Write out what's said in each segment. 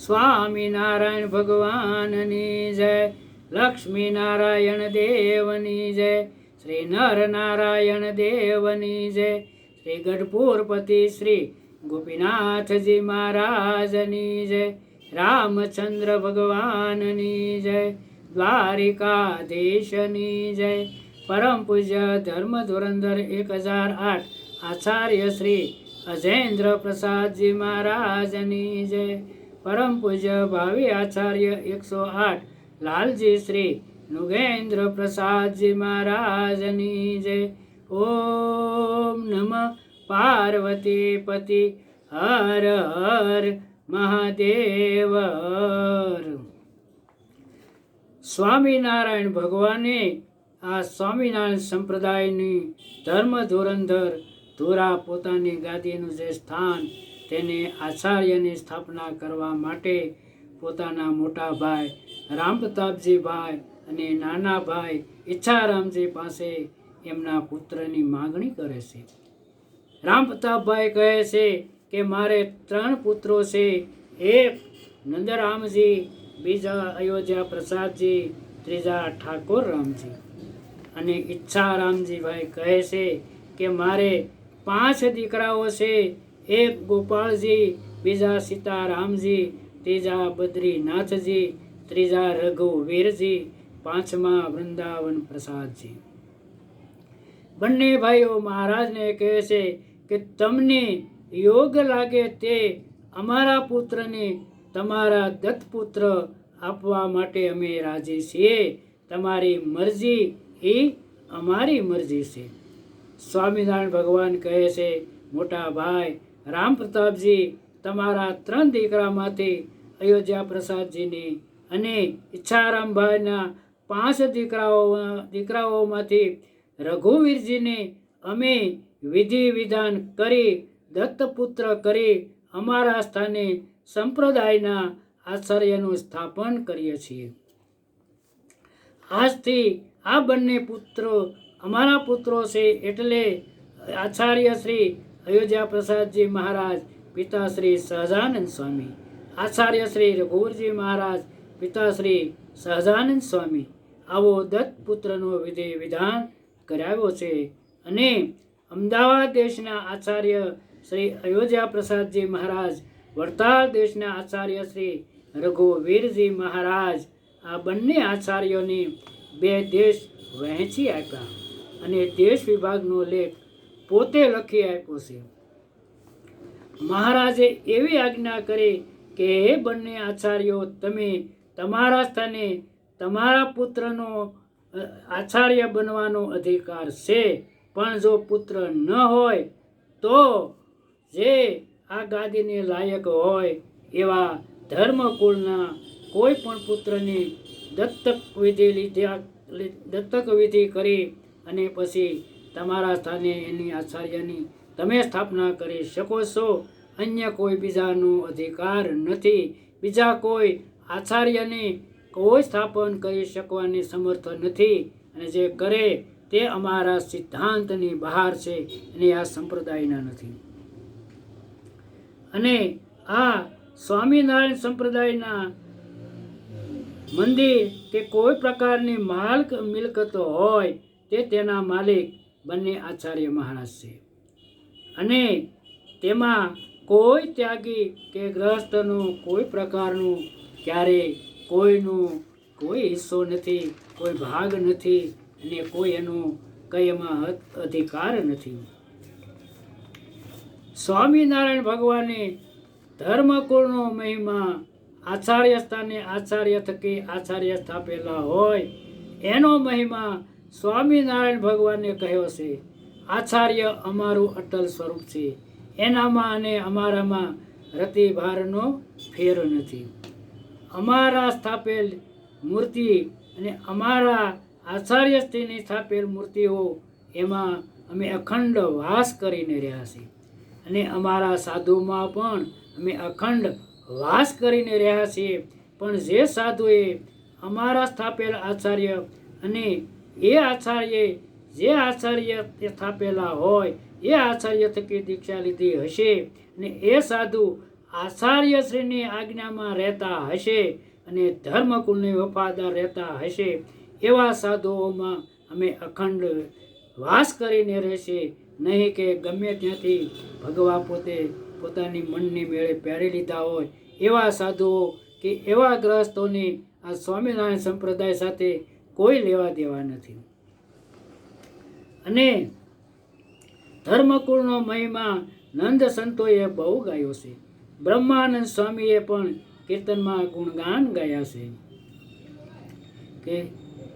સ્વામિનારાયણ ભગવાનની જય લક્ષ્મી નારાયણ દેવની જય શ્રી નર નારાયણ દેવની જય શ્રી ગઢપુરપતિ શ્રી ગોપીનાથજી મહારાજની જય, રામચંદ્ર ભગવાનની જય, દ્વારિકાધીશની જય, પરમ પૂજ્ય ધર્મ ધુરંધર એક હજાર આઠ આચાર્ય શ્રી અજેન્દ્ર પ્રસાદજી મહારાજની જય. પરમ પૂજ્ય ભાવિ આચાર્ય એકસો આઠ, લાલજી શ્રી નુગેન્દ્ર પ્રસાદજી મહારાજની જય. ઓમ નમ પાર્વતી પતિ, હર હર મહાદેવ. સ્વામિનારાયણ ભગવાને આ સ્વામિનારાયણ સંપ્રદાયની ધર્મ ધુરંધર ધોરા પોતાની ગાદીનું જે સ્થાન તેને આચાર્યની સ્થાપના કરવા માટે પોતાના મોટા ભાઈ રામપ્રતાપજીભાઈ અને નાના ભાઈ ઈચ્છારામજી પાસે એમના પુત્રની માગણી કરે છે. રામપ્રતાપભાઈ કહે છે કે, મારે ત્રણ પુત્રો છે. એક નંદરામજી, બીજા અયોધ્યા પ્રસાદજી, ત્રીજા ઠાકોર રામજી અને ઈચ્છા રામજીભાઈ કહે છે કે, મારે પાંચ દીકરાઓ છે. એક ગોપાળજી, બીજા સીતારામજી, ત્રીજા બદ્રીનાથજી, ત્રીજા રઘુવીરજી, પાંચમા વૃંદાવન પ્રસાદજી. બંને ભાઈઓ મહારાજને કહે છે કે તમને યોગ લાગે તે અમારા પુત્રને તમારા દત્તપુત્ર આપવા માટે અમે રાજી છીએ. તમારી મરજી એ અમારી મરજી છે. સ્વામિનારાયણ ભગવાન કહે છે, મોટા ભાઈ રામ પ્રતાપજી તમારા ત્રણ દીકરામાંથી અયોધ્યા પ્રસાદજીની અને ઈચ્છારામભાઈના પાંચ દીકરાઓ, દીકરાઓમાંથી રઘુવીરજીને અમે વિધિ વિધાન કરી, દત્તપુત્ર કરી અમારા સ્થાને સંપ્રદાયના આચાર્યનું સ્થાપન કરીએ છીએ. આજથી આ બંને પુત્રો અમારા પુત્રો છે એટલે આચાર્ય શ્રી અયોધ્યા પ્રસાદજી મહારાજ પિતા શ્રી સહજાનંદ સ્વામી, આચાર્ય શ્રી રઘુવરજી મહારાજ પિતા શ્રી સહજાનંદ સ્વામી, આવો દત્ત પુત્રનો વિધિ વિધાન કરાવ્યો છે અને અમદાવાદ દેશના આચાર્ય શ્રી અયોધ્યા પ્રસાદજી મહારાજ, વડતાલ દેશના આચાર્ય શ્રી રઘુવીરજી મહારાજ, આ બંને આચાર્યોને બે દેશ વહેંચી આપ્યા અને દેશ વિભાગનો લેખ પોતે લખી આપ્યો છે. મહારાજે એવી આજ્ઞા કરી કે, હે બંને આચાર્યો, તમે તમારા સ્થાને તમારા પુત્રનો આચાર્ય બનવાનો અધિકાર છે. પણ જો પુત્ર ન હોય, તો જે આ ગાદીને લાયક હોય, એવા ધર્મકુળના કોઈ પણ પુત્રની દત્તક વિધિ લીધા દત્તક વિધિ કરી અને પછી તમારા સ્થાને એની આચાર્યની તમે સ્થાપના કરી શકો છો. અન્ય કોઈ બીજાનો અધિકાર નથી. બીજા કોઈ આચાર્યને કોઈ સ્થાપન કરી શકવાની સમર્થ નથી. અને જે કરે તે અમારા સિદ્ધાંતની બહાર છે અને આ સંપ્રદાયના નથી. અને આ સ્વામિનારાયણ સંપ્રદાયના મંદિર કે કોઈ પ્રકારની માલ મિલકતો હોય તે તેના માલિક બંને આચાર્ય મહારાજ છે. અને તેમાં કોઈ ત્યાગી કે ગ્રહસ્થનું કોઈ પ્રકારનું ક્યારે કોઈનું કોઈ હિસ્સો નથી, કોઈ ભાગ નથી અને કોઈ એનું કંઈ એમાં અધિકાર નથી. સ્વામિનારાયણ ભગવાને ધર્મકુળનો મહિમા આચાર્ય સ્થાને આચાર્ય થકી આચાર્ય સ્થાપેલા હોય, એનો મહિમા સ્વામિનારાયણ ભગવાને કહ્યો છે, આચાર્ય અમારું અટલ સ્વરૂપ છે. એનામાં અને અમારામાં રતિભારનો ફેર નથી. અમારા સ્થાપેલ મૂર્તિ અને અમારા આચાર્યશ્રીની સ્થાપેલ મૂર્તિઓ એમાં અમે અખંડ વાસ કરીને રહ્યા છીએ. અને અમારા સાધુમાં પણ અમે અખંડ વાસ કરીને રહ્યા છીએ. પણ જે સાધુએ અમારા સ્થાપેલ આચાર્ય અને એ આચાર્ય, જે આચાર્ય સ્થાપેલા હોય, એ આચાર્ય થકી દીક્ષા લીધી હશે ને એ સાધુ આચાર્યશ્રીની આજ્ઞામાં રહેતા હશે અને ધર્મકુલને વફાદાર રહેતા હશે. એવા સાધુઓમાં અમે અખંડ વાસ કરીને રહેશે. નહીં કે ગમે ત્યાંથી ભગવા પોતે પોતાની મનની મેળે પહેરી લીધા હોય. એવા સાધુઓ કે એવા ગ્રહસ્થોની આ સ્વામિનારાયણ સંપ્રદાય સાથે કોઈ લેવા દેવા નથી. અને ધર્મકુળનો મહિમા નંદ સંતોએ બહુ ગાયો છે. બ્રહ્માનંદ સ્વામીએ પણ કીર્તનમાં ગુણગાન ગાયા છે. કે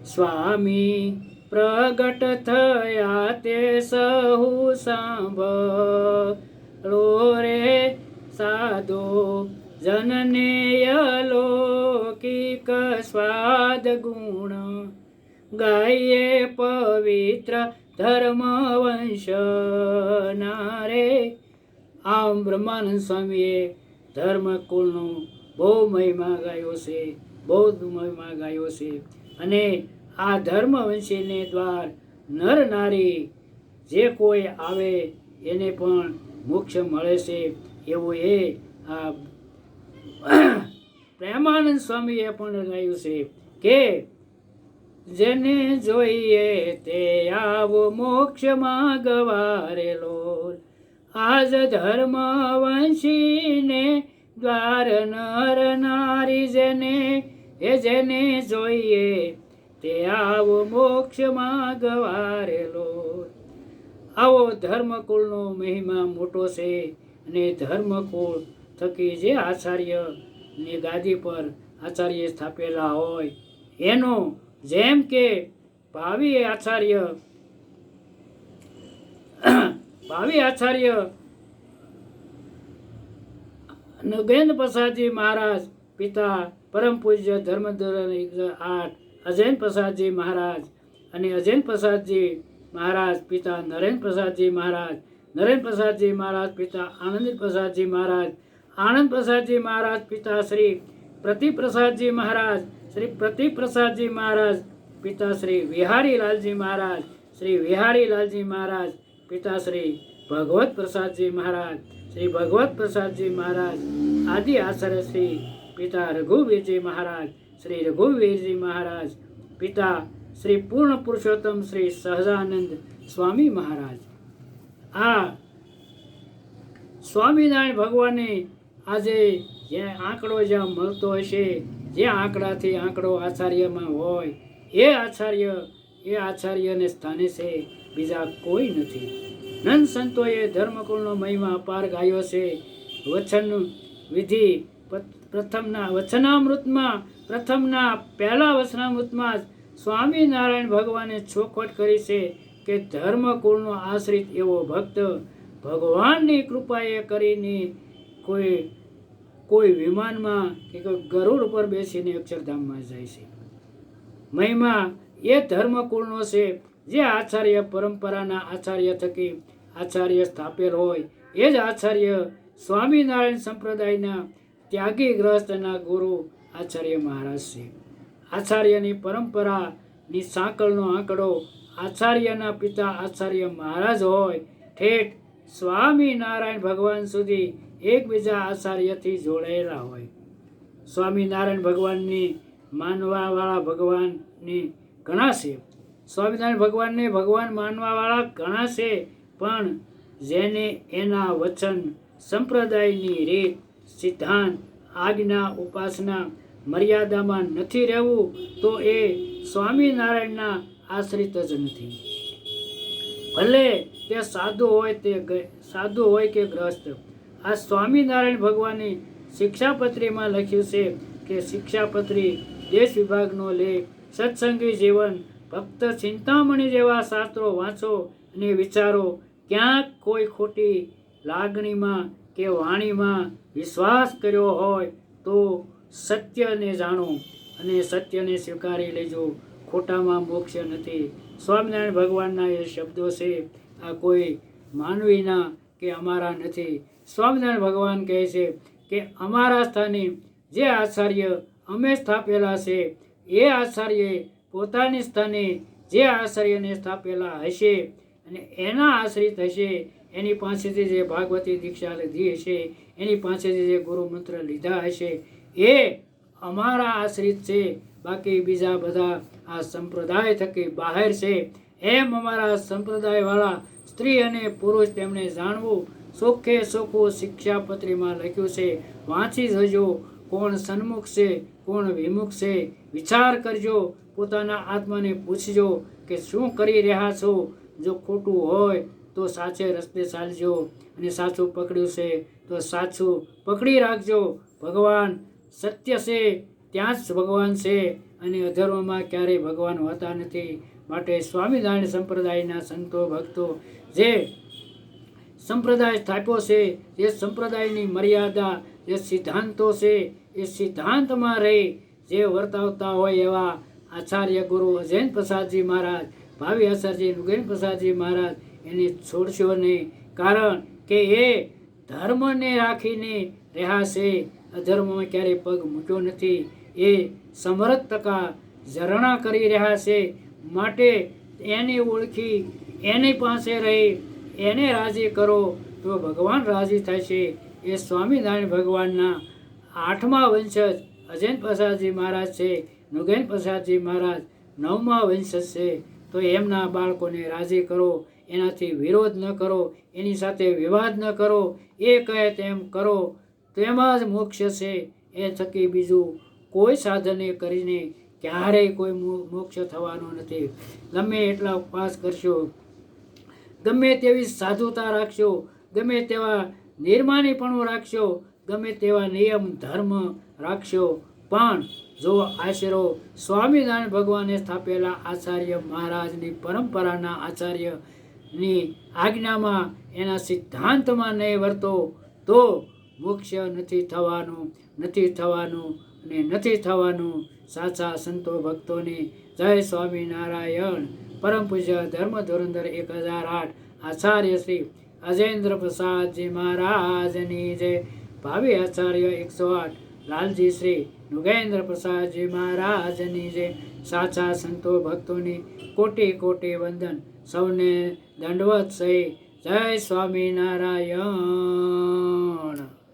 સ્વામી પ્રગટ થયા તે સહુ સાંભળો રે સાધો જનને અલૌકિક સ્વાદ ગુણ ગાયે પવિત્ર ધર્મ વંશ નારે આમ બ્રહ્માનંદ સ્વામીએ ધર્મ કુળનો બહુ મહિમા ગાયો છે બહુ મહિમા ગાયો છે. અને આ ધર્મ વંશીને દ્વાર નર નારી જે કોઈ આવે, એને પણ મોક્ષ મળે છે, એવું એ આ પ્રેમાનંદ સ્વામીએ પણ ગાયું છે કે જેને જોઈએ તે આવો મોક્ષ ગવારેલો આજ ધર્મ વંશીને દ્વાર નર નારી જેને, એ જેને જોઈએ તે આવો મોક્ષ ગવારેલો આવો ધર્મકુળનો મહિમા મોટો છે અને ધર્મકુળ થકી જે આચાર્યની ગાદી પર આચાર્ય સ્થાપેલા હોય. એનો જેમ કે ભાવિ આચાર્ય ભાવિ આચાર્ય નગેન્દ્ર પ્રસાદજી મહારાજ, પિતા પરમ પૂજ્ય ધર્મધર આઠ અજૈન પ્રસાદજી મહારાજ અને અજૈન પ્રસાદજી મહારાજ, પિતા નરેન્દ્ર પ્રસાદજી મહારાજ, નરેન્દ્ર પ્રસાદજી મહારાજ, પિતા આનંદ પ્રસાદજી મહારાજ આનંદ પ્રસાદજી મહારાજ પિતા શ્રી પ્રતિપ્રસાદજી મહારાજ, શ્રી પ્રતિપ્રસાદજી મહારાજ પિતા શ્રી વિહારીલાલજી મહારાજ, શ્રી વિહારીલાલજી મહારાજ પિતા શ્રી ભગવત પ્રસાદજી મહારાજ, શ્રી ભગવત પ્રસાદજી મહારાજ, આદિ આચાર્ય શ્રી પિતા રઘુવીરજી મહારાજ, શ્રી રઘુવીરજી મહારાજ પિતા શ્રી પૂર્ણ પુરુષોત્તમ શ્રી સહજાનંદ સ્વામી મહારાજ. આ સ્વામિનારાયણ ભગવાને આજે જે આંકડો જ્યાં મળતો હશે, જે આંકડાથી આંકડો આચાર્યમાં હોય, એ આચાર્ય, એ આચાર્યને સ્થાને છે, બીજા કોઈ નથી. નંદ સંતોએ ધર્મકુળનો મહિમા અપાર ગાયો છે. વચન વિધિ પ્રથમના, વચનામૃતમાં, પ્રથમના પહેલા વચનામૃતમાં સ્વામિનારાયણ ભગવાને ચોખવટ કરી છે કે ધર્મકુળનો આશ્રિત એવો ભક્ત ભગવાનની કૃપાએ કરીને કોઈ કોઈ વિમાનમાં કે કોઈ ગરુડ ઉપર બેસીને અક્ષરધામમાં જાય છે. મહિમા એ ધર્મકુળનો છે, જે આચાર્ય પરંપરાના આચાર્ય થકી આચાર્ય સ્થાપેલ હોય, એ જ આચાર્ય સ્વામિનારાયણ સંપ્રદાયના ત્યાગી ગ્રસ્તના ગુરુ આચાર્ય મહારાજ છે. આચાર્યની પરંપરાની સાંકળનો આંકડો આચાર્યના પિતા આચાર્ય મહારાજ હોય, ઠેઠ સ્વામિનારાયણ ભગવાન સુધી એકબીજા આચાર્યથી જોડાયેલા હોય. સ્વામિનારાયણ ભગવાનની માનવાવાળા ભગવાનની ઘણા છે સ્વામિનારાયણ ભગવાનને ભગવાન માનવાવાળા ઘણા છે પણ જેને એના વચન સંપ્રદાયની રીત, સિદ્ધાંત, આજ્ઞા, ઉપાસના, મર્યાદામાં નથી રહેવું, તો એ સ્વામિનારાયણના આશ્રિત જ નથી. ભલે તે સાધુ હોય તે સાધુ હોય કે ગ્રસ્ત. આ સ્વામિનારાયણ ભગવાનની શિક્ષાપત્રીમાં લખ્યું છે કે શિક્ષાપત્રી દેશ વિભાગનો લેખ સત્સંગી જીવન, ભક્ત ચિંતામણી જેવા શાસ્ત્રો વાંચો અને વિચારો, ક્યાંક કોઈ ખોટી લાગણીમાં કે વાણીમાં વિશ્વાસ કર્યો હોય તો સત્યને જાણો અને સત્યને સ્વીકારી લેજો. ખોટામાં મોક્ષ નથી. સ્વામિનારાયણ ભગવાનના એ શબ્દો છે, આ કોઈ માનવીના કે અમારા નથી. સ્વામિનારાયણ ભગવાન કહે છે કે અમારા સ્થાને જે આચાર્ય અમે સ્થાપેલા છે, એ આચાર્ય પોતાની સ્થાને જે આચાર્યને સ્થાપેલા હશે અને એના આશ્રિત હશે, એની પાસેથી જે ભાગવતી દીક્ષા લીધી હશે, એની પાસેથી જે ગુરુ મંત્ર લીધા હશે, એ અમારા આશ્રિત છે. બાકી બીજા બધા આ સંપ્રદાય થકી બહાર છે. એમ અમારા સંપ્રદાયવાળા સ્ત્રી અને પુરુષ તેમને જાણવું સુખે સુખું શિક્ષાપત્રીમાં લખ્યું છે, વાંચી જજો, કોણ સન્મુખ છે, કોણ વિમુખ છે, વિચાર કરજો, પોતાના આત્માને પૂછજો કે શું કરી રહ્યા છો, જો ખોટું હોય તો સાચે રસ્તે ચાલજો અને સાચું પકડ્યું છે તો સાચું પકડી રાખજો, ભગવાન સત્ય છે, ત્યાં જ ભગવાન છે અને અધર્મમાં ક્યારેય ભગવાન હોતા નથી. માટે સ્વામિનારાયણ સંપ્રદાયના સંતો, ભક્તો, જે સંપ્રદાય સ્થાપ્યો છે જે સંપ્રદાયની મર્યાદા જે સિદ્ધાંતો છે, એ સિદ્ધાંતમાં રહી, જે વર્તાવતા હોય એવા આચાર્ય ગુરુ અજૈન પ્રસાદજી મહારાજ, ભાવિ આચાર્ય નુગેન પ્રસાદજી મહારાજ, એને છોડશો નહીં કારણ કે એ ધર્મને રાખીને રહ્યા છે. અધર્મમાં ક્યારેય પગ મૂક્યો નથી. એ સમરથ ટકા ઝરણા કરી રહ્યા છે. માટે એને ઓળખી, એની પાસે રહી એને રાજી કરો તો ભગવાન રાજી છે. એ સ્વામિનારાયણ ભગવાનના આઠમા વંશજ અજૈન પ્રસાદજી મહારાજ છે, નુગેન પ્રસાદજી મહારાજ નવમા વંશજ છે. તો એમના બાળકોને રાજી કરો, એનાથી વિરોધ ન કરો, એની સાથે વિવાદ ન કરો, એ કહે તેમ કરો. તેમાં જ મોક્ષ છે. એ થકી બીજું કોઈ સાધને કરીને ક્યારેય કોઈ મોક્ષ થવાનો નથી. ગમે એટલા ઉપવાસ કરશો ગમે તેવી સાધુતા રાખશો, ગમે તેવા નિર્માનીપણું રાખશો, ગમે તેવા નિયમ, ધર્મ રાખશો. પણ જો આશરો સ્વામિનારાયણ ભગવાને સ્થાપેલા આચાર્ય મહારાજની પરંપરાના આચાર્યની આજ્ઞામાં એના સિદ્ધાંતમાં નહીં વર્તો, તો મોક્ષ નથી થવાનું નથી થવાનું ને નથી થવાનું. સાચા સંતો ભક્તોની જય સ્વામિનારાયણ. પરમ પૂજ્ય ધર્મ ધોરંદર એક હજાર આઠ. આચાર્ય શ્રી અજેન્દ્ર પ્રસાદજી મહારાજની જય. ભાવિ આચાર્ય એકસો આઠ. લાલજી શ્રી નુગેન્દ્ર પ્રસાદજી મહારાજની જય. સાચા સંતો ભક્તોની કોટી કોટી વંદન. સૌને દંડવત સહી. જય સ્વામિનારાયણ.